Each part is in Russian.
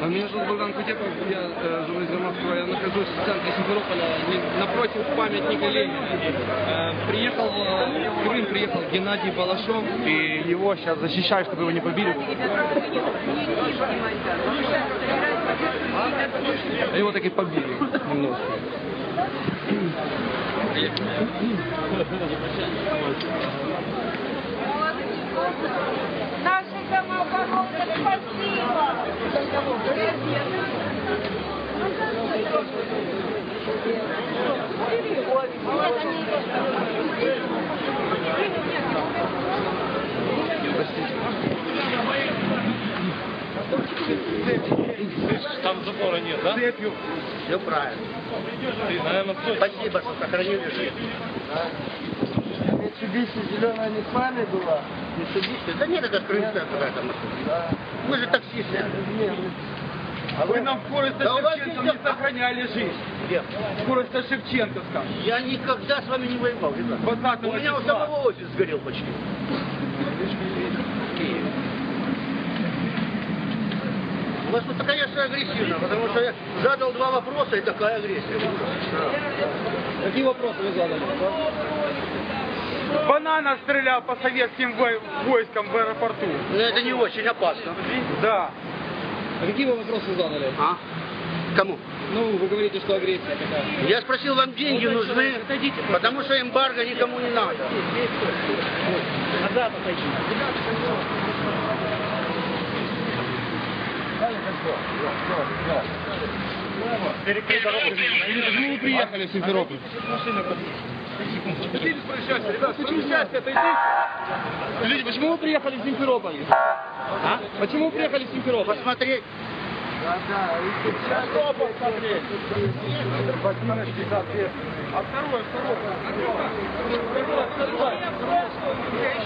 А меня зовут Богдан Кутепов, я э, из Громадского, я нахожусь в центре Симферополя, напротив памятника Ленина. Э, приехал, э, в Крым приехал Геннадий Балашов, и его сейчас защищаю, чтобы его не побили. А его так и побили немножко. Наш там забора нет, да? Цепью. Все правильно. Ты, наверное? Спасибо, что сохранили жизнь. Mitsubishi зеленая не с вами была? Митсубиши? Да нет, это крымская какая-то машина. Мы же таксисты. А вы нам в Фореста Да Шевченко не сохраняли жизнь. Где? В Фореста Шевченковском. Я никогда с вами не воевал, ребят. 20 У меня у самого офис сгорел почти. У вас тут, конечно, агрессивно, потому что я задал два вопроса и такая агрессия. Какие вопросы вы задали? Банана стрелял по советским вой- войскам в аэропорту. Но это не очень опасно. Да. А какие вы вопросы задали? А? Кому? Ну, вы говорите, что агрессия такая. Я спросил, вам деньги нужны, потому что эмбарго никому не надо. Назад отойди. Почему вы приехали в Симферополь? Скажите, почему вы приехали в Симферополь? А? Почему вы приехали в Симферополь? Посмотреть. Давай в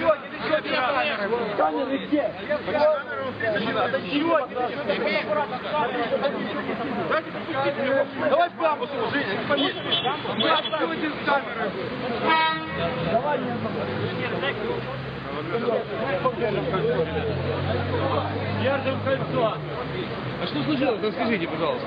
бамбус его, Женя, не повесим. Давайте с камерой. Держим кольцо. А что случилось? Расскажите, пожалуйста.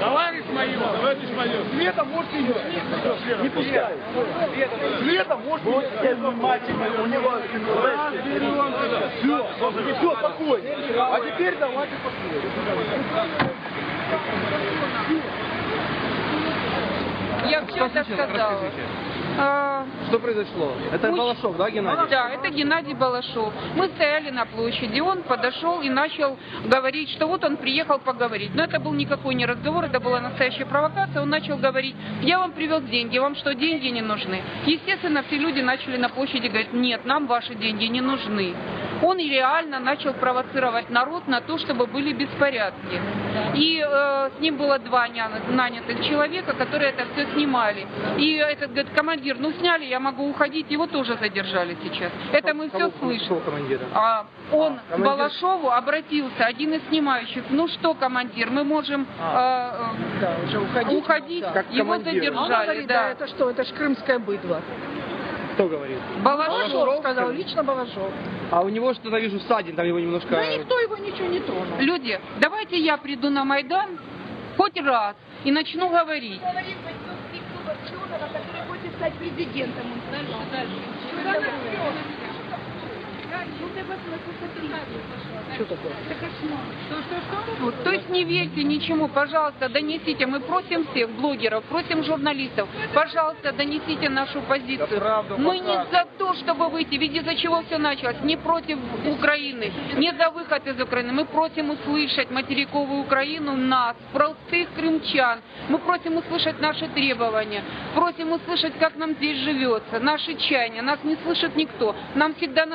Товарищ майор! Товарищ майор! Светом можете ее? Не пускай! Можете ее? внимательно, у него... Все, все, спокойно. А теперь давайте посмотрим. Я все это сказала. А, что произошло? Это Мы- Балашов, да, Геннадий? Да, это Геннадий Балашов. Мы стояли на площади, он подошел и начал говорить, что вот он приехал поговорить. Но это был никакой не разговор, это была настоящая провокация. Он начал говорить, я вам привез деньги, вам что, деньги не нужны? Естественно, все люди начали на площади говорить, нет, нам ваши деньги не нужны. Он реально начал провоцировать народ на то, чтобы были беспорядки. И э, с ним было два нанятых человека, которые это все снимали. И этот говорит, командир, ну сняли, я могу уходить, его тоже задержали сейчас. Это мы все слышим. командира? А он к командир- Балашову обратился, один из снимающих, ну что, командир, мы можем э, э, уходить, его. А он задержали, говорит, да, да. это что, это ж крымское быдло. Кто говорит? Балашов. Балашов сказал, лично Балашов. А у него что-то, вижу, ссадин, там его немножко... Да никто его ничего не тронул. Люди, давайте я приду на Майдан хоть раз и начну говорить. Федорова, который хочет стать президентом. Дальше, дальше. Что такое? Вот, То есть не верьте ничему, пожалуйста, донесите. Мы просим всех блогеров, просим журналистов, пожалуйста, донесите нашу позицию. Мы не за то, чтобы выйти, ведь из-за чего все началось, не против Украины, не за выход из Украины. Мы просим услышать материковую Украину, нас, простых крымчан. Мы просим услышать наши требования, просим услышать, как нам здесь живется, наши чаяния. Нас не слышит никто. Нам всегда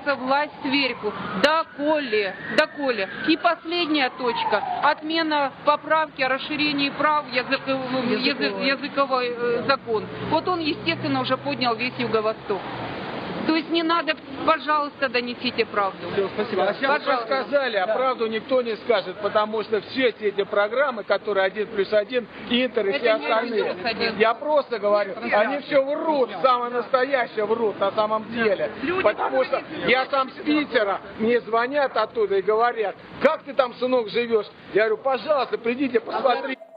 назначается власть сверху. Доколе, доколе. И последняя точка. Отмена поправки о расширении прав язык- язык- языковой э, закон. Вот он, естественно, уже поднял весь Юго-Восток. То есть не надо, пожалуйста, донесите правду. Спасибо. А сейчас Пожалуйста. сказали, а правду никто не скажет, потому что все эти программы, которые один плюс один, Интер и Это все остальные. один плюс один. Я просто говорю, они все врут, самое настоящее врут на самом деле. Потому что я сам с Питера, мне звонят оттуда и говорят, как ты там, сынок, живешь? Я говорю, пожалуйста, придите, посмотрите.